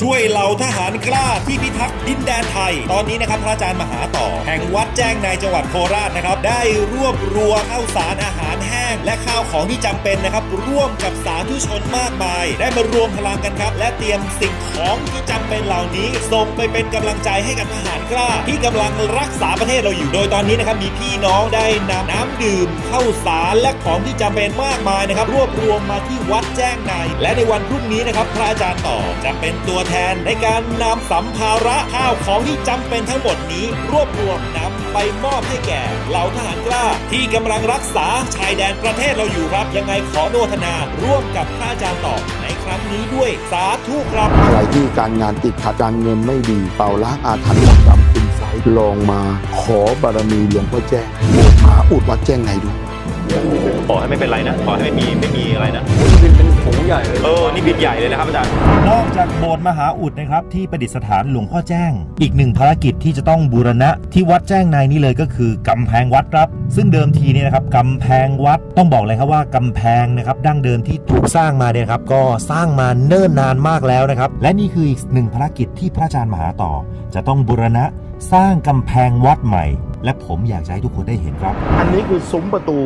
ช่วยเหล่าทหารกล้าที่พิทักษ์ดินแดนไทย ตอนนี้นะครับพระอาจารย์มหาต่อ แห่งวัดแจ้งในจังหวัดโคราชนะครับ ได้รวบรวมข้าวสารอาหารแห้ง และข้าวของที่จำเป็นนะครับ ร่วมกับสาธุชนมากมาย ได้มารวมพลังกันครับ และเตรียมสิ่งของที่จำเป็นเหล่านี้ส่งไปเป็นกำลังใจให้กับทหารกล้า ที่กำลังรักษาประเทศเราอยู่ โดยตอนนี้นะครับมีพี่น้องได้นำน้ำดื่มข้าวสารและของที่จำเป็นมากมายนะครับ รวบรวมมาที่วัด แจ้งใน และในวันพรุ่งนี้นะครับพระอาจารย์ต่อจะเป็นตัวแทนในการนำสัมภาระข้าวของที่จำเป็นทั้งหมดนี้ รวบรวมนำไปมอบให้แก่เหล่าทหารกล้า ที่กำลังรักษาชายแดนประเทศเราอยู่ครับ ยังไงขอโนทนาร่วมกับพระอาจารย์ต่อในครั้งนี้ด้วยสาธุครับอะไรที่การงานติดขัดการเงินไม่ดีเป่าล้างอาถรรพ์ดกรรมคุณไซลองมา ขอบารมีหลวงพ่อแจ้งโบสถ์มหาอุดวัดแจ้งไงดู ขอให้ไม่เป็นไรนะ ขอให้ไม่มีไม่มีอะไรนะ บินเป็นฝูงใหญ่เลยเออ นี่บินใหญ่เลยนะครับอาจารย์ นอกจากโบสถ์มหาอุดนะครับ ที่ประดิษฐานหลวงพ่อแจ้ง อีกหนึ่งภารกิจที่จะต้องบูรณะที่วัดแจ้งในนี่เลยก็คือกำแพงวัดครับ ซึ่งเดิมทีเนี่ยนะครับกำแพงวัดต้องบอกเลยครับว่ากำแพงนะครับดั้งเดิมที่ถูกสร้างมาเนี่ยนะครับก็สร้างมาเนิ่นนานมากแล้วนะครับ และนี่คืออีกหนึ่งภารกิจที่พระอาจารย์มหาต่อ จะต้องบูรณะสร้างกำแพงวัดใหม่ และผมอยากจะให้ทุกคนได้เห็นครับ อันนี้คือซุ้มประตู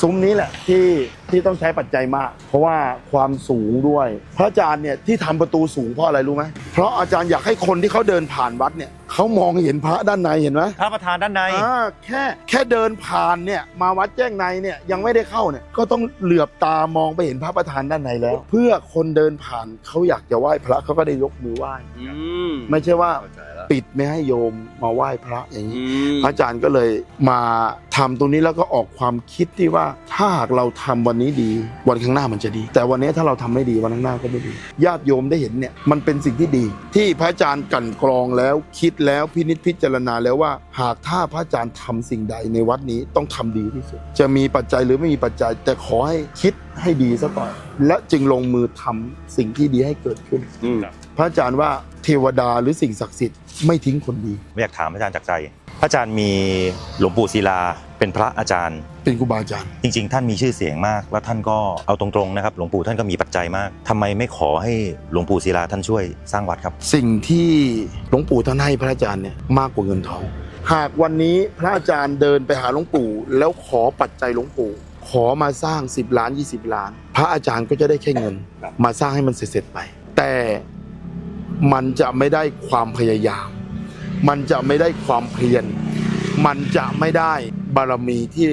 ซุ้มนี้แหละที่ที่ต้องใช้ปัจจัยมาก เพราะว่าความสูงด้วย พระอาจารย์เนี่ยที่ทำประตูสูงเพราะอะไรรู้ไหมเพราะอาจารย์อยากให้คนที่เขาเดินผ่านวัดเนี่ย เขามองเห็นพระด้านในเห็นไหมพระประธานด้านใน อ่าแค่แค่เดินผ่านเนี่ยมาวัดแจ้งในเนี่ยยังไม่ได้เข้าเนี่ยก็ต้องเหลือบตามองไปเห็นพระประธานด้านในแล้ว เพื่อคนเดินผ่านเขาอยากจะไหว้พระเขาก็ได้ยกมือไหว้ อืมไม่ใช่ว่า เข้าใจแล้วปิดไม่ให้โยมมาไหว้พระอย่างนี้ อืม พระอาจารย์ก็เลยมา ทำตรงนี้แล้วก็ออกความคิดที่ว่าถ้าหากเราทำวันนี้ดี วันข้างหน้ามันจะดี แต่วันนี้ถ้าเราทำไม่ดีวันข้างหน้าก็ไม่ดีญาติโยมได้เห็นเนี่ยมันเป็นสิ่งที่ดี ที่พระอาจารย์กลันกรองแล้วคิดแล้วพินิจพิจารณาแล้วว่า หากถ้าพระอาจารย์ทำสิ่งใดในวัดนี้ต้องทำดีที่สุด จะมีปัจจัยหรือไม่มีปัจจัย แต่ขอให้คิดให้ดีซะก่อนและจึงลงมือทำสิ่งที่ดีให้เกิดขึ้นอืมพระอาจารย์ว่าเทวดาหรือสิ่งศักดิ์สิทธิ์ไม่ทิ้งคนดี ไม่อยากถามอาจารย์จากใจ พระอาจารย์มีหลวงปู่ศิลาเป็นพระอาจารย์ เป็นครูบาอาจารย์ จริง ๆ ท่านมีชื่อเสียงมาก แล้วท่านก็เอาตรงๆนะครับ หลวงปู่ท่านก็มีปัจจัยมากทำไมไม่ขอให้หลวงปู่ศิลาท่านช่วยสร้างวัดครับ สิ่งที่หลวงปู่ท่านให้พระอาจารย์เนี่ยมากกว่าเงินทองหากวันนี้พระอาจารย์เดินไปหาหลวงปู่ แล้วขอปัจจัยหลวงปู่ ขอมาสร้าง 10 ล้าน 20 ล้าน พระอาจารย์ก็จะได้แค่เงิน มาสร้างให้มันเสร็จๆไป แต่มันจะไม่ได้ความพยายาม มันจะไม่ได้ความเพียร มันจะไม่ได้บารมีที่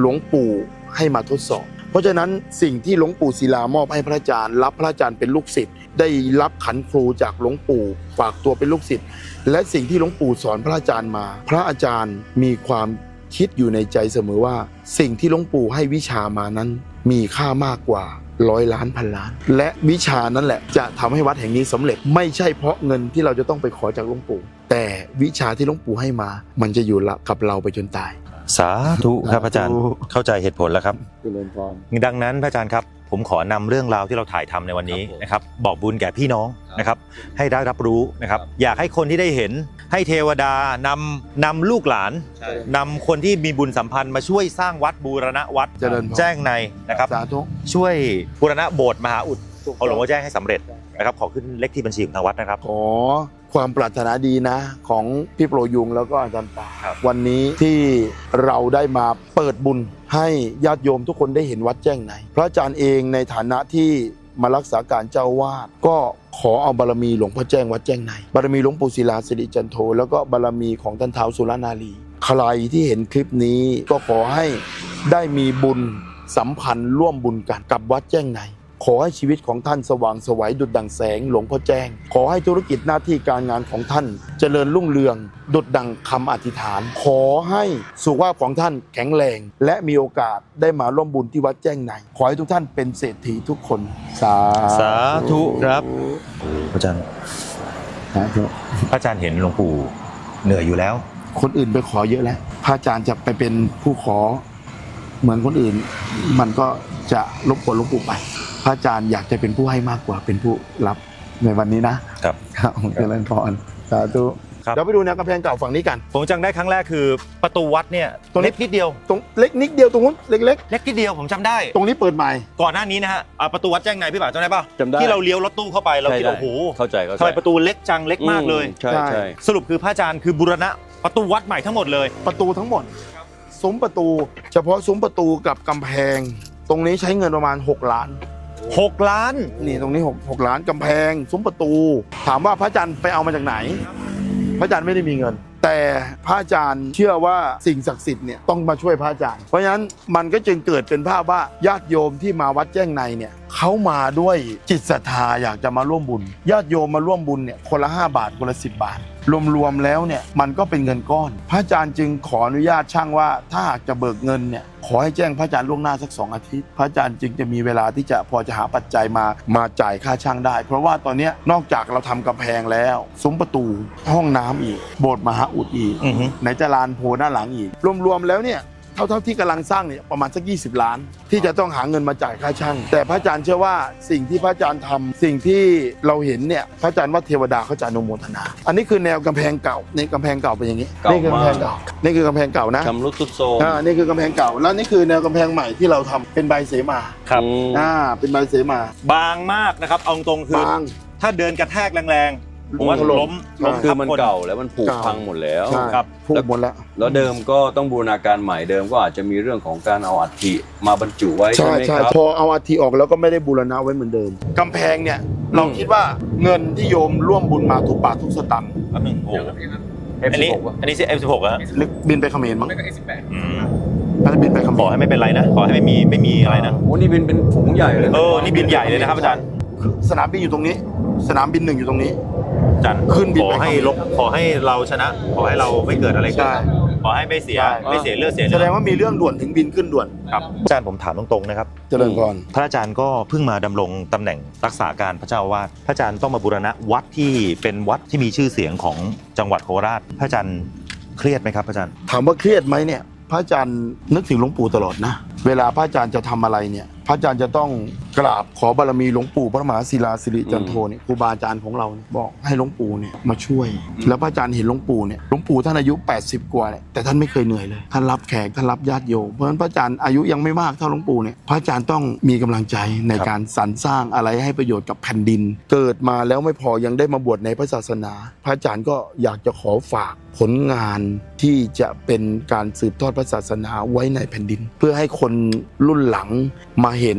หลวงปู่ให้มาทดสอบ เพราะฉะนั้นสิ่งที่หลวงปู่ศิลามอบให้พระอาจารย์ รับพระอาจารย์เป็นลูกศิษย์ได้รับขันครูจากหลวงปู่ฝากตัวเป็นลูกศิษย์และสิ่งที่หลวงปู่สอนพระอาจารย์มา พระอาจารย์มีความคิดอยู่ในใจเสมอว่า สิ่งที่หลวงปู่ให้วิชามานั้นมีค่ามากกว่า ร้อยล้านพันล้าน และวิชานั้นแหละจะทำให้วัดแห่งนี้สำเร็จไม่ใช่เพราะเงินที่เราจะต้องไปขอจากหลวงปู่ แต่วิชาที่หลวงปู่ให้มา มันจะอยู่ละกับเราไปจนตาย สาธุครับอาจารย์สาธุเข้าใจเหตุผลแล้วครับเจริญพรดังนั้นพระอาจารย์ครับผมขอนำเรื่องราวที่เราถ่ายทำในวันนี้นะครับบอกบุญแก่พี่น้องนะครับให้ได้รับรู้นะครับอยากให้คนที่ได้เห็น ให้เทวดานำนำลูกหลานใช่ นำคนที่มีบุญสัมพันธ์มาช่วยสร้างวัดบูรณะวัดเจริญพร แจ้งในนะครับ สาธุ ช่วยบูรณะโบสถ์มหาอุดเอาหลวงพ่อแจ้งให้สำเร็จนะครับขอขึ้นเลขที่บัญชีของทางวัดนะครับ ขอความปรารถนาดีนะ ของพี่โปรยุงแล้วก็อาจารย์ปาครับ วันนี้ที่เราได้มาเปิดบุญให้ญาติโยมทุกคนได้เห็นวัดแจ้งในพระอาจารย์เองในฐานะที่มารักษาการเจ้าวาดก็ ขอเอาบารมีหลวงพ่อแจ้งวัดแจ้งในบารมีหลวงปู่ศิลาสิริจันโทแล้วก็บารมีของท่านเท้าสุรนารีใครที่เห็นคลิปนี้ก็ขอให้ได้มีบุญสัมพันธ์ร่วมบุญกันกับวัดแจ้งใน ขอให้ชีวิตของท่านสว่างไสวัยดุจดังแสงหลวงพ่อแจ้ง ขอให้ธุรกิจหน้าที่การงานของท่าน เจริญรุ่งเรือง ดุจดังคำอธิษฐาน ขอให้สุขภาพของท่านแข็งแรง และมีโอกาสได้มาร่วมบุญที่วัดแจ้งในขอให้ทุกท่านเป็นเศรษฐีทุกคน สาสาธุครับพระอาจารย์สาธุพระอาจารย์เห็นหลวงปู่เหนื่อยอยู่แล้ว คนอื่นไปขอเยอะแล้วพระอาจารย์จะไปเป็นผู้ขอเหมือนคนอื่น มันก็จะรบกวนหลวงปู่ไปพ ระอาจารย์อยากจะเป็นผู้ให้มากกว่าเป็นผู้รับในวันนี้นะครับครับผมเจริญพรสาธุครับ เดี๋ยวไปดูแนวกำแพงเก่าฝั่งนี้กันผมจำได้ครั้งแรกคือประตูวัดเนี่ยตรงนี้เล็กนิดเดียว ตรงเล็กนิดเดียวตรงนู้นเล็กเล็กนิดเดียวผมจำได้ ๆ ตรงนี้เปิดใหม่ก่อนหน้านี้นะฮะอ่าประตูวัดแจ้งในพี่บ่าวจำได้ป่ะจำได้ ที่เราเลี้ยวรถตู้เข้าไปเราคิดใช่ว่าโอ้โหเข้าใจเข้าใจทำไมประตูเล็กจังเล็กมากเลยใช่ใช่ใช่ สรุปคือพระอาจารย์คือบูรณะประตูวัดใหม่ทั้งหมดเลย ประตูทั้งหมดซุ้มประตู เฉพาะซุ้มประตูกับกำแพง ตรงนี้ใช้เงินประมาณ 6 ล้าน 6 ล้าน นี่ตรงนี้6 6ล้านกำแพง ซุ้มประตู ถามว่าพระอาจารย์ไปเอามาจากไหน พระอาจารย์ไม่ได้มีเงิน แต่พระอาจารย์เชื่อว่าสิ่งศักดิ์สิทธิ์เนี่ยต้องมาช่วยพระอาจารย์ เพราะฉะนั้นมันก็จึงเกิดเป็นภาพว่าญาติโยมที่มาวัดแจ้งในเนี่ยเขามาด้วยจิตศรัทธาอยากจะมาร่วมบุญ ญาติโยมมาร่วมบุญเนี่ยคนละ 5 บาทคนละ 10 บาท รวมๆแล้วเนี่ยมันก็เป็นเงินก้อน พระอาจารย์จึงขออนุญาตช่างว่าถ้าหากจะเบิกเงินเนี่ย ขอให้แจ้งพระอาจารย์ล่วงหน้าสักสองอาทิตย์ พระอาจารย์จึงจะมีเวลาที่จะพอจะหาปัจจัยมามาจ่ายค่าช่างได้ เพราะว่าตอนเนี้ยนอกจากเราทำกำแพงแล้วซุ้มประตูห้องน้ำอีก โบสถ์มหาอุดอีกอือฮึไหนจะลานโพด้านหลังอีก รวมๆแล้วเนี่ย เท่าเท่าที่กำลังสร้างเนี่ยประมาณสัก 20 ล้าน ที่จะต้องหาเงินมาจ่ายค่าช่าง แต่พระอาจารย์เชื่อว่าสิ่งที่พระอาจารย์ทำสิ่งที่เราเห็นเนี่ยพระอาจารย์ว่าเทวดาเขาจะอนุโมทนา อันนี้คือแนวกำแพงเก่านี่กำแพงเก่าเป็นอย่างนี้เก่านี่คือกำแพงมากเก่านี่คือกำแพงเก่านะชำรุดทรุดโทรมอ่านี่คือกำแพงเก่า แล้วนี่คือแนวกำแพงใหม่ที่เราทำเป็นใบเสมาครับอืมอ่าเป็นใบเสมา บางมากนะครับเอาตรงๆคือบางถ้าเดินกระแทกแรงๆ ผมว่าถล่มล้มล้มคือทับมันคนเก่าแล้วมันผุเก่าพังหมดแล้ว ใช่ครับ พูดหมดแล้ว แล้วเดิมก็ต้องบูรณาการใหม่เดิมก็อาจจะมีเรื่องของการเอาอัฐิมาบรรจุไว้ใช่ใช่ไหมใช่ครับ พอเอาอาทีออกแล้วก็ไม่ได้บูรณะไว้เหมือนเดิม กำแพงเนี่ย เราคิดว่าเงินที่โยมร่วมบุญมาทุกบาททุกสตังค์แป๊บนึงโอ้โห F16 อันนี้วะอันนี้ใช่ F16 อะฮะนึกบินไปเขมรมั้งอืมน่าจะบินไปเขมขอรให้ไม่เป็นไรนะ ขอให้ไม่มีไม่มีอะไรนะ โอ้นี่เป็นเป็นฝูงใหญ่เลยเออ นี่บินใหญ่เลยนะครับอาจารย์ คือสนามบินอยู่ตรงนี้ สนามบินหนึ่งอยู่ตรงนี้อา จารย์ขึ้นบินขอไปให้ลบขอให้เราชนะ ขอให้เราไม่เกิดอะไรขึ้นใช่ ขอให้ไม่เสียใช่ไม่เสียเลือดเสียแสเนื้ดงอว่ามีเรื่องด่วนถึงบินขึ้นด่วน ครับอาจารย์ผมถามตรงๆนะครับเจริญพร พระอาจารย์ก็เพิ่งมาดำรงตำแหน่งรักษาการพระเจ้าอาวาสพระอาจารย์ต้องมาบูรณะวัดที่เป็นวัดที่มีชื่อเสียงของจังหวัดโคราช พระอาจารย์เครียดไหมครับพระอาจารย์ ถามว่าเครียดไหมเนี่ย พระอาจารย์นึกถึงหลวงปู่ตลอดนะ เวลาพระอาจารย์จะทำอะไรเนี่ย พระอาจารย์จะต้องกราบขอบารมีหลวงปู่พระมหาศิลาสิริจันโทเนี่ยครูบาอาจารย์ของเราเนี่ยบอกให้หลวงปู่เนี่ยมาช่วย แล้วพระอาจารย์เห็นหลวงปู่เนี่ยหลวงปู่ท่านอายุ 80 กว่าเนี่ยแต่ท่านไม่เคยเหนื่อยเลยท่านรับแขกท่านรับญาติโยมเพราะฉะนั้นพระอาจารย์อายุยังไม่มากเท่าหลวงปู่เนี่ยพระอาจารย์ต้องมีกำลังใจในการสรรสร้างอะไรให้ประโยชน์กับแผ่นดิน เกิดมาแล้วไม่พอยังได้มาบวชในพระศาสนา พระอาจารย์ก็อยากจะขอฝากผลงานที่จะเป็นการสืบทอดพระศาสนาไว้ในแผ่นดิน เพื่อให้คนรุ่นหลังมาเห็น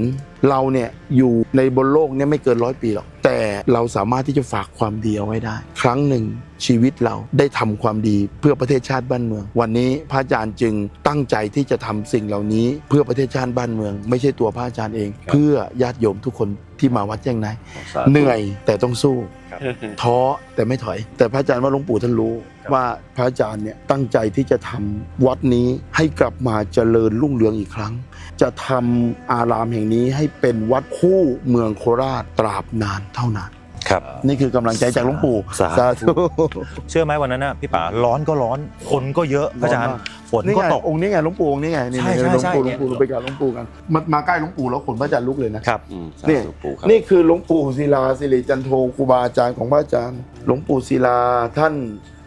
เราเนี่ยอยู่ในบนโลกเนี่ยไม่เกินร้อยปีหรอก แต่เราสามารถที่จะฝากความดีเอาไว้ได้ ครั้งหนึ่งชีวิตเราได้ทำความดีเพื่อประเทศชาติบ้านเมือง วันนี้พระอาจารย์จึงตั้งใจที่จะทำสิ่งเหล่านี้ เพื่อประเทศชาติบ้านเมือง ไม่ใช่ตัวพระอาจารย์เอง เพื่อญาติโยมทุกคนที่มาวัดแจ้งในสาธุเหนื่อยแต่ต้องสู้ครับท้อแต่ไม่ถอย แต่พระอาจารย์ว่าหลวงปู่ท่านรู้ครับว่าพระอาจารย์เนี่ยตั้งใจที่จะทำวัดนี้ให้กลับมาเจริญรุ่งเรืองอีกครั้ง จะทำอารามแห่งนี้ให้เป็นวัดคู่เมืองโคราชตราบนานเท่านาน ครับ นี่คือกำลังใจจากหลวงปู่สาธุ ธุเชื่อไหมวันนั้นน่ะพี่ป๋าร้อนก็ร้อนคนก็เยอะพระอาจารย์ฝนนี่ก็ไงตก องค์นี้ไงหลวงปู่องค์นี้ไงนี่ใช่นี่ใช่หลวงปู่หใช่ ลวงปู่เราไปกับหลวงปู่กันมามาใกล้หลวงปู่แล้วขนพระอาจารย์ลุกเลยนะ ครับ อืมสานี่ ธุปู่ครับนี่คือหลวงปู่ศิลาสิริจันโทครูบาอาจารย์ของพระอาจารย์ หลวงปู่ศิลาท่าน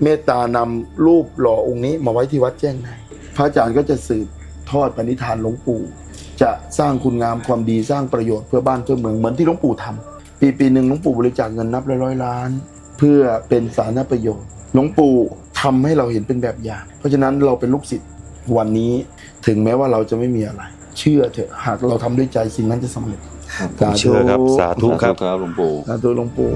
เมตตานำรูปหล่อองค์นี้มาไว้ที่วัดแจ้งในพระอาจารย์ก็จะสืบทอดปณิธานหลวงปู่ จะสร้างคุณงามความดีสร้างประโยชน์เพื่อบ้านเพื่อเมืองเหมือนที่หลวงปู่ทำ ปีปีหนึ่งหลวงปู่บริจาคเงินนับร้อยๆล้าน เพื่อเป็นสาธารณประโยชน์หลวงปู่ทำให้เราเห็นเป็นแบบอย่าง เพราะฉะนั้นเราเป็นลูกศิษย์วันนี้ถึงแม้ว่าเราจะไม่มีอะไร เชื่อเถอะหากเราทำด้วยใจสิ่งนั้นจะสำเร็จผมเชื่อครับสาธุครับครับหลวงปู่สาธุหลวงปู่